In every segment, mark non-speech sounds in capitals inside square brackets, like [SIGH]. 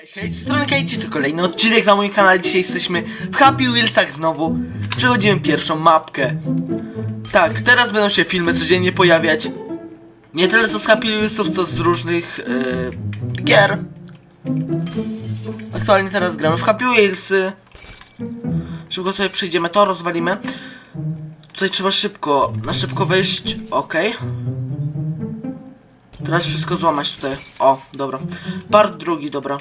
Cześć, hej, z strony Kejci, to kolejny odcinek na moim kanale. Dzisiaj jesteśmy w Happy Wheelsach znowu. Przechodzimy pierwszą mapkę. Tak, teraz będą się filmy codziennie pojawiać. Nie tyle co z Happy Wheelsów, co z różnych yy, gier. Aktualnie teraz gramy w Happy Wheelsy. Szybko sobie przyjdziemy to, rozwalimy. Tutaj trzeba szybko, na szybko wejść. Okej. Teraz wszystko złamać tutaj. O, dobra. Part drugi, dobra.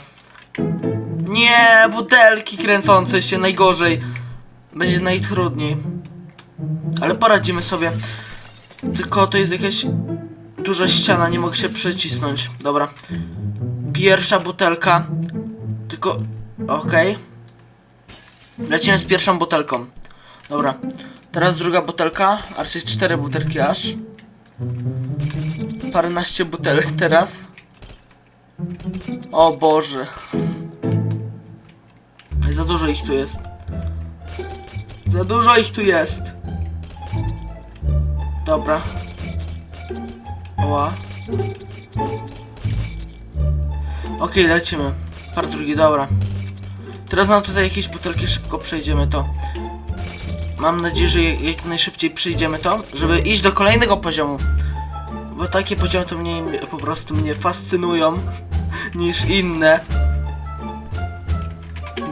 Nie, butelki kręcące się, najgorzej. Będzie najtrudniej. Ale poradzimy sobie. Tylko to jest jakaś duża ściana, nie mogę się przecisnąć. Dobra. Pierwsza butelka. Tylko, okej. Lecimy z pierwszą butelką. Dobra. Teraz druga butelka, a raczej cztery butelki aż. Paręnaście butelek teraz. O Boże. Za dużo ich tu jest. Za dużo ich tu jest. Dobra. Oła. Okej, lecimy. Part drugi, dobra. Teraz nam tutaj jakieś butelki szybko przejdziemy to. Mam nadzieję, że jak najszybciej przyjdziemy to, żeby iść do kolejnego poziomu. Bo takie poziomy to mnie po prostu mnie fascynują [LAUGHS] niż inne.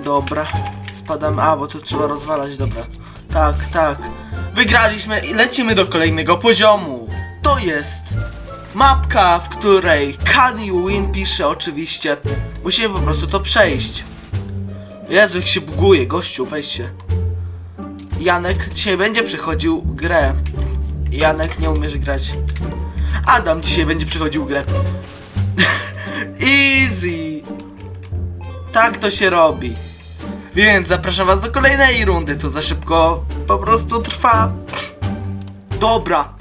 Dobra. Spadam. A, bo tu trzeba rozwalać, dobra. Tak, tak. Wygraliśmy i lecimy do kolejnego poziomu. To jest mapka, w której Can You Win pisze oczywiście. Musimy po prostu to przejść. Jezu, jak się buguje, gościu, weź się. Janek dzisiaj będzie przechodził grę. Janek nie umiesz grać. Adam dzisiaj będzie przechodził grę. [LAUGHS] Easy. Tak to się robi. Więc zapraszam was do kolejnej rundy. To za szybko po prostu trwa. Dobra.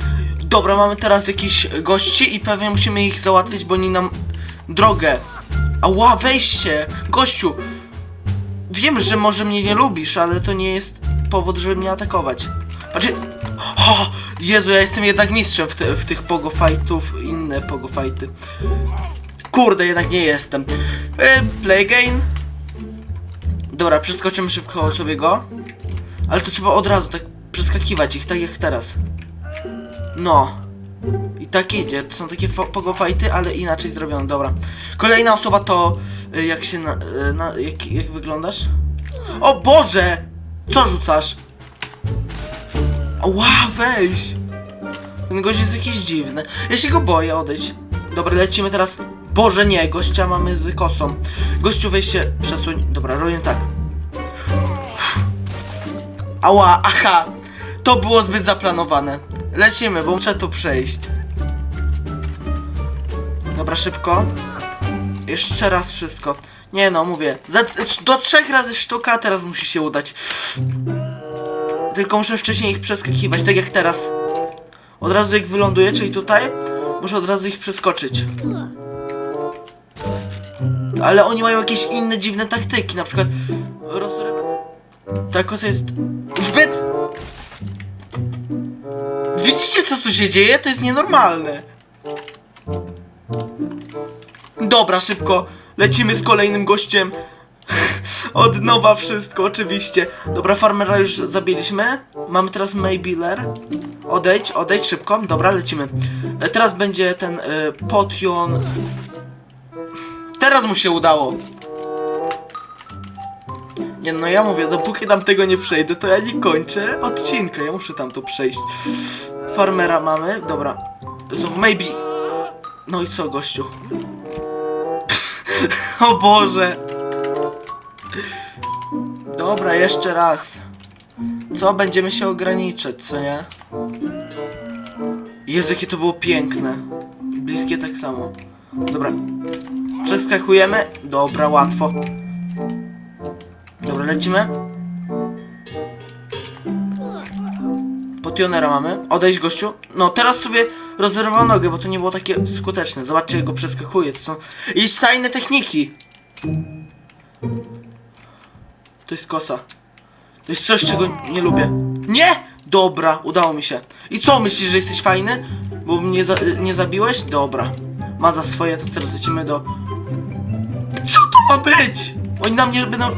Dobra, mamy teraz jakichś gości i pewnie musimy ich załatwić, bo oni nam drogę. Ała, wejście! Gościu! Wiem, że może mnie nie lubisz, ale to nie jest powód, żeby mnie atakować. Znaczy... O, Jezu, ja jestem jednak mistrzem w, te, w tych pogofajtów, inne pogofajty. Kurde, jednak nie jestem. E, play again. Dobra, przeskoczymy szybko sobie go. Ale to trzeba od razu tak przeskakiwać ich, tak jak teraz. No. I tak idzie. To są takie pogofajty, ale inaczej zrobione. Dobra. Kolejna osoba to... y, Jak się na... y, na jak, jak wyglądasz? O Boże! Co rzucasz? Ła, weź! Ten gość jest jakiś dziwny. Ja się go boję, odejdź. Dobra, lecimy teraz. Boże, nie, gościa mamy z kosą. Gościu, weź się, przesuń. Dobra, robię tak. Ała, aha! To było zbyt zaplanowane. Lecimy, bo muszę tu przejść. Dobra, szybko. Jeszcze raz wszystko. Nie no, mówię. Za, do trzech razy sztuka, teraz musi się udać. Tylko muszę wcześniej ich przeskakiwać, tak jak teraz. Od razu jak wyląduję, czyli tutaj, muszę od razu ich przeskoczyć. Ale oni mają jakieś inne dziwne taktyki, na przykład rozrywa... Ta kosa jest zbyt... Widzicie co tu się dzieje? To jest nienormalne. Dobra, szybko. Lecimy z kolejnym gościem. [LAUGHS] Od nowa wszystko, oczywiście. Dobra, farmera już zabiliśmy. Mamy teraz Maybiller. Odejdź, odejdź szybko. Dobra, lecimy. E, Teraz będzie ten y, potion. Teraz mu się udało. Nie no, ja mówię, dopóki tam tego nie przejdę, to ja nie kończę odcinka. Ja muszę tam to przejść. Farmera mamy, dobra. Znowu maybe. No i co, gościu? [LAUGHS] o Boże. Dobra, jeszcze raz. Co? Będziemy się ograniczać, co nie? Jezu, jakie to było piękne. Bliskie tak samo. Dobra. Przeskakujemy. Dobra, łatwo. Dobra, lecimy. Potionera mamy. Odejść gościu. No, teraz sobie rozerwał nogę, bo to nie było takie skuteczne. Zobaczcie, jak go przeskakuje. To są jakieś tajne techniki. To jest kosa. To jest coś, czego nie lubię. Nie! Dobra, udało mi się. I co, myślisz, że jesteś fajny? Bo mnie za nie zabiłeś? Dobra. Ma za swoje, to teraz lecimy do... Ma być? Oni na mnie będą...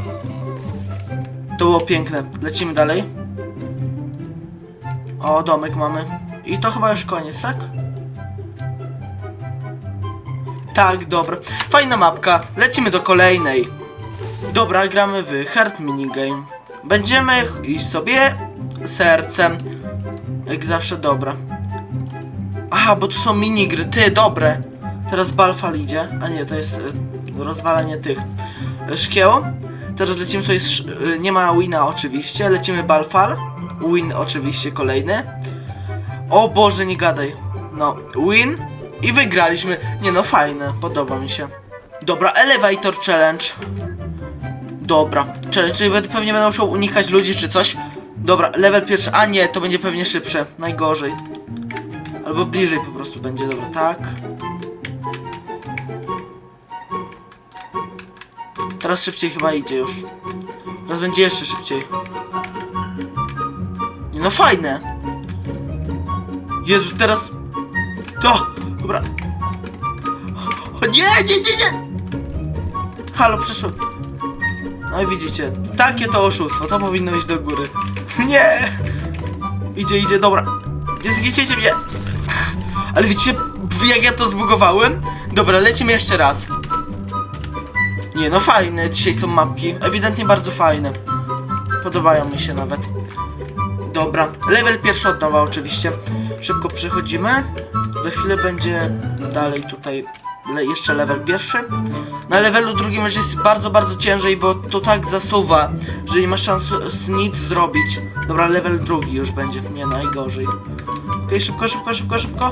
To było piękne. Lecimy dalej. O, domek mamy. I to chyba już koniec, tak? Tak, dobra. Fajna mapka. Lecimy do kolejnej. Dobra, gramy w Heart Minigame. Będziemy iść sobie sercem. Jak zawsze, dobra. Aha, bo tu są minigry. Ty, dobre. Teraz Balfal idzie. A nie, to jest y, rozwalanie tych y, szkieł. Teraz lecimy sobie, y, nie ma wina oczywiście, lecimy Balfal. Win oczywiście kolejny. O Boże, nie gadaj. No, win. I wygraliśmy. Nie no, fajne, podoba mi się. Dobra, Elevator Challenge. Dobra, czyli, czyli pewnie będę musiał unikać ludzi czy coś. Dobra, level pierwszy, a nie, to będzie pewnie szybsze, najgorzej. Albo bliżej po prostu będzie, dobra, tak. Teraz szybciej chyba idzie już. Teraz będzie jeszcze szybciej. No, fajne. Jezu, teraz... To, dobra. O nie, nie, nie, nie! Halo, przeszłem. No i widzicie, takie to oszustwo, to powinno iść do góry. [LAUGHS] Nie! Idzie, idzie, dobra. Nie zgnieciecie mnie! Ale widzicie, jak ja to zbugowałem? Dobra, lecimy jeszcze raz. Nie, no fajne, dzisiaj są mapki. Ewidentnie bardzo fajne. Podobają mi się nawet. Dobra, level pierwszy od nowa oczywiście. Szybko przechodzimy. Za chwilę będzie dalej tutaj le jeszcze level pierwszy. Na levelu drugim już jest bardzo, bardzo ciężej, bo to tak zasuwa, że nie ma szans nic zrobić. Dobra, level drugi już będzie. Nie, najgorzej. Okej, szybko, szybko, szybko, szybko.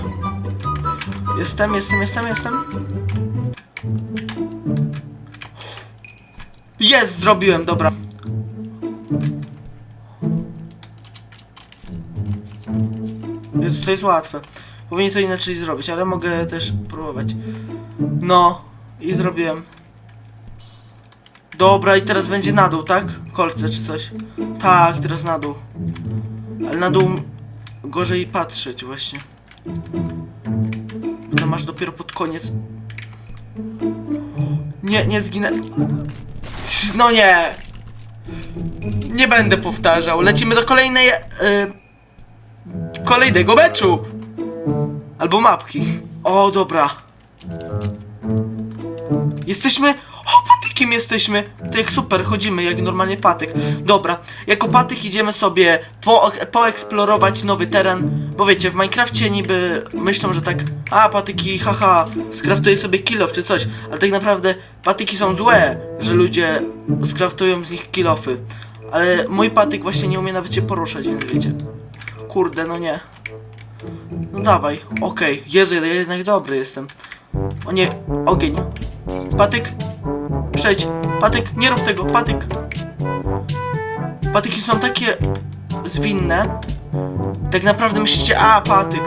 Jestem, jestem, jestem, jestem. Jest, zrobiłem, dobra. Jezu, to jest łatwe. Powinien to inaczej zrobić, ale mogę też próbować. No, i zrobiłem. Dobra, i teraz będzie na dół, tak? Kolce czy coś. Tak, teraz na dół. Ale na dół gorzej patrzeć właśnie. No masz dopiero pod koniec. Nie, nie zginę. No nie! Nie będę powtarzał. Lecimy do kolejnej. Yy, kolejnego meczu! Albo mapki. O, dobra. Jesteśmy. O, patykiem jesteśmy. Tak super, chodzimy jak normalnie patyk. Dobra, jako patyk idziemy sobie po, poeksplorować nowy teren. Bo wiecie, w Minecrafcie niby myślą, że tak. A, patyki, haha, skraftuję sobie kilof czy coś. Ale tak naprawdę patyki są złe, że ludzie skraftują z nich kilofy. Ale mój patyk właśnie nie umie nawet się poruszać, więc wiecie. Kurde, no nie. No dawaj, okej. Jezu, ja jednak dobry jestem. O nie, ogień. Patyk, przejdź. Patyk, nie rób tego, patyk. Patyki są takie zwinne. Tak naprawdę myślicie, a patyk.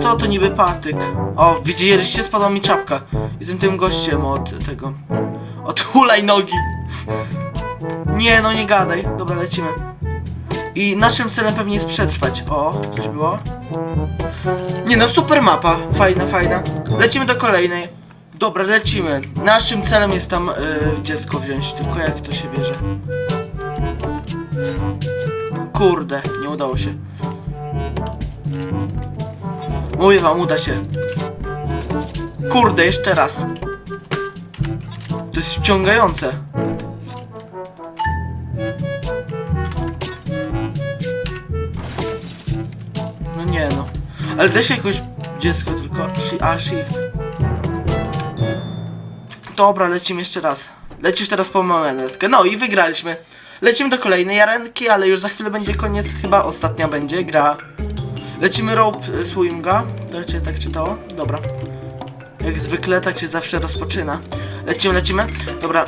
Co to niby patyk? O, widzieliście, spadła mi czapka. Jestem tym gościem od tego. Od [LAUGHS] hulajnogi. Nie, no nie gadaj. Dobra, lecimy. I naszym celem pewnie jest przetrwać. O, coś było? Nie no, super mapa. Fajna, fajna. Lecimy do kolejnej. Dobra, lecimy. Naszym celem jest tam y, dziecko wziąć, tylko jak to się bierze? Kurde, nie udało się. Mówię wam, uda się. Kurde, jeszcze raz. To jest wciągające. No nie no. Ale da się jakoś dziecko tylko. A, shift. Dobra, lecimy jeszcze raz. Lecisz teraz po monetkę. No i wygraliśmy. Lecimy do kolejnej arenki, ale już za chwilę będzie koniec. Chyba ostatnia będzie gra. Lecimy rope y, swinga. To się tak czytało? Dobra. Jak zwykle tak się zawsze rozpoczyna. Lecimy, lecimy. Dobra.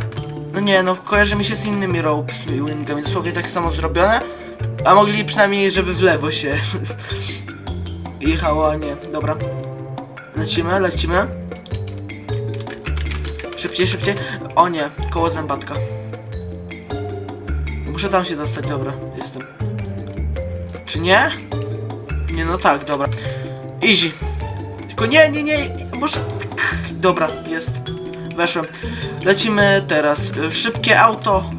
No nie, no kojarzy mi się z innymi rope swingami. Dosłownie tak samo zrobione. A mogli przynajmniej, żeby w lewo się [LAUGHS] jechało, a nie. Dobra. Lecimy, lecimy. Szybciej, szybciej. O nie, koło zębatka. Muszę tam się dostać, dobra, jestem. Czy nie? Nie, no tak, dobra. Easy. Tylko nie, nie, nie, muszę... Dobra, jest. weszłem. Lecimy teraz. Y, Szybkie auto.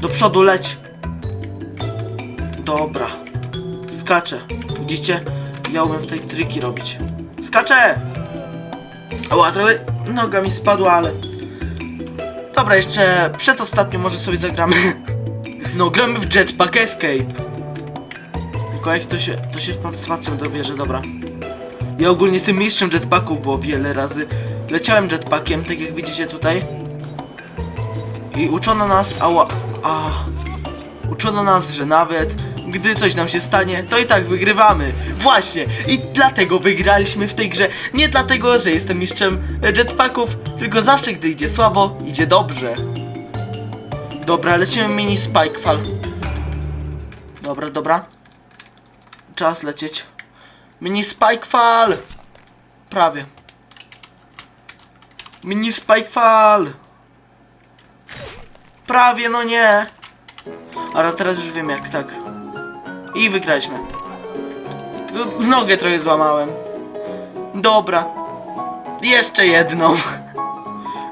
Do przodu leć. Dobra. Skaczę. Widzicie? Ja umiem tutaj triki robić. Skaczę! Ała, trochę noga mi spadła, ale... Dobra, jeszcze przedostatnio może sobie zagramy. [LAUGHS] No, gramy w Jetpack Escape. Tylko jak to się, to się spacją dobierze, dobra. Ja ogólnie jestem mistrzem jetpacków, bo wiele razy leciałem jetpackiem, tak jak widzicie tutaj. I uczono nas, ała, a, uczono nas, że nawet gdy coś nam się stanie, to i tak wygrywamy. Właśnie, i dlatego wygraliśmy w tej grze. Nie dlatego, że jestem mistrzem jetpacków, tylko zawsze gdy idzie słabo, idzie dobrze. Dobra, lecimy mini Spikefall. Dobra, dobra. Czas lecieć. Mini Spikefall! Prawie. Mini Spikefall! Prawie, no nie! Ale teraz już wiem jak, tak. I wygraliśmy. Tylko Nogę trochę złamałem. Dobra. Jeszcze jedną.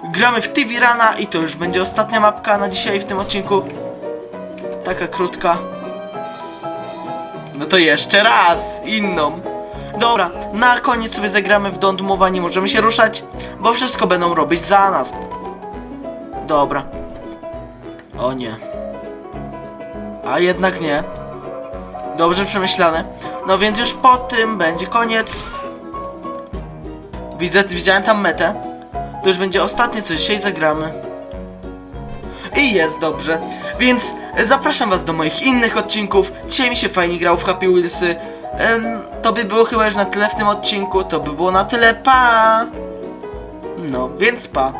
Gramy w Tibirana i to już będzie ostatnia mapka na dzisiaj w tym odcinku. Taka krótka. No to jeszcze raz, inną. Dobra, na koniec sobie zagramy w Don't Move, nie możemy się ruszać, bo wszystko będą robić za nas. Dobra. O nie. A jednak nie. Dobrze przemyślane. No więc już po tym będzie koniec. Widzę, widziałem tam metę. To już będzie ostatnie, co dzisiaj zagramy. I jest dobrze. Więc zapraszam was do moich innych odcinków. Dzisiaj mi się fajnie grało w Happy Wheelsy. To by było chyba już na tyle w tym odcinku. To by było na tyle. Pa! No, więc pa.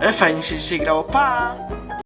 E, Fajnie się dzisiaj grało. Pa!